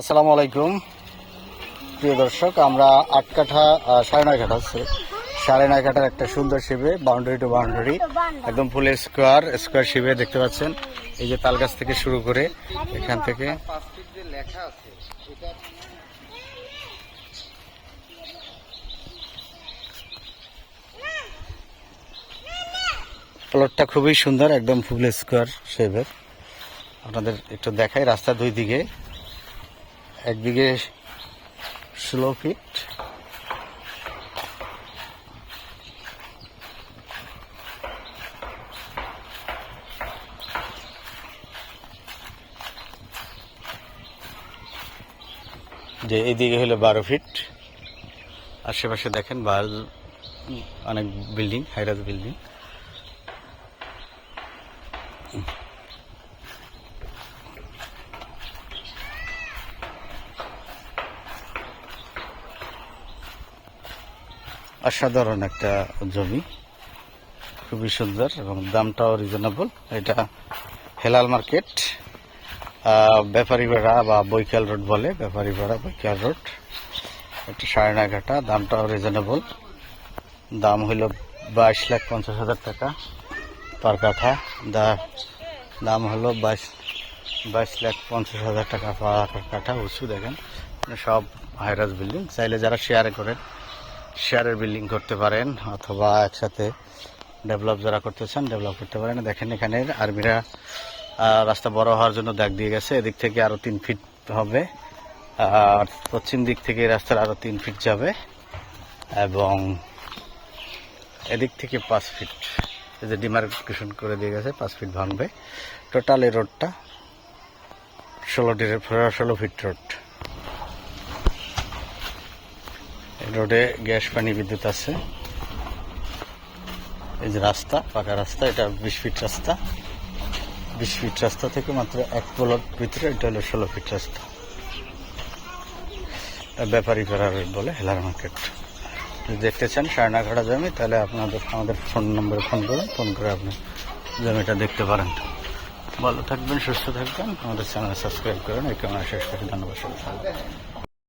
আসসালামু আলাইকুম। প্রিয় দর্শক, আমরা আট কাঠা সাড়ে নয় কাঠা আছে সাড়ে নয় কাঠার একটা সুন্দর শিবে বাউন্ডারি টু বাউন্ডারি একদম ফুলের স্কোয়ার স্কোয়ার শিবে দেখতে পাচ্ছেন। এই যে তাল গাছ থেকে শুরু করে এখান থেকে। প্লটটা খুবই সুন্দর, একদম ফুল স্কোয়ার শেপের আপনাদের একটু দেখাই রাস্তা দুই দিকে। একদিকে ষোলো ফিট যে এইদিকে হলো বারো ফিট আশেপাশে দেখেন বার অনেক বিল্ডিং হাইরাজ বিল্ডিং অসাধারণ একটা জমি। খুবই সুন্দর এবং দামটাও রিজনেবল এটা হেলাল মার্কেট আহ, ব্যাপারী বেড়া বা বৈকাল রোড বলে ব্যাপারী বেড়া বৈকাল রোড। একটা সাড়ে নয় ঘাটা দামটাও রিজনেবল দাম হইল বাইশ লাখ পঞ্চাশ হাজার টাকা পার কাঠা। দা দাম হলো বাইশ বাইশ লাখ পঞ্চাশ হাজার টাকা পার কাঠা। উঁচু দেখেন মানে সব হাইরাজ বিল্ডিং চাইলে যারা শেয়ারে করেন শেয়ারের বিল্ডিং করতে পারেন অথবা একসাথে ডেভেলপ যারা করতে চান ডেভেলপ করতে পারেন। দেখেন এখানে আর্মিরা রাস্তা বড় হওয়ার জন্য দাগ দিয়ে গেছে। এদিক থেকে আরও তিন ফিট হবে। আর পশ্চিম দিক থেকে রাস্তার আরও তিন ফিট যাবে এবং এদিক থেকে পাঁচ ফিট এই যে ডিমার্কেশন করে দিয়ে গেছে, পাঁচ ফিট ভাঙবে। টোটাল এই রোডটা ষোলো ষোলো ফিট রোড এই রোডে গ্যাস, পানি, বিদ্যুৎ আছে। এই যে রাস্তা, পাকা রাস্তা, এটা বিশ ফিট রাস্তা। বিশ ফিট রাস্তা থেকে মাত্র এক প্লট ভিতরে, এটা হলো ষোলো ফিট রাস্তা। ব্যাপারী ফেরার বলে হেলার মার্কেট। দেখতে চান সায়নাঘাটা জমি, তাহলে আপনাদের, আমাদের ফোন নম্বরে ফোন করুন, ফোন করে আপনি জমিটা দেখতে পারেন। ভালো থাকবেন, সুস্থ থাকবেন। আমাদের চ্যানেল সাবস্ক্রাইব করেন। এই কেমন শেষ করে। ধন্যবাদ।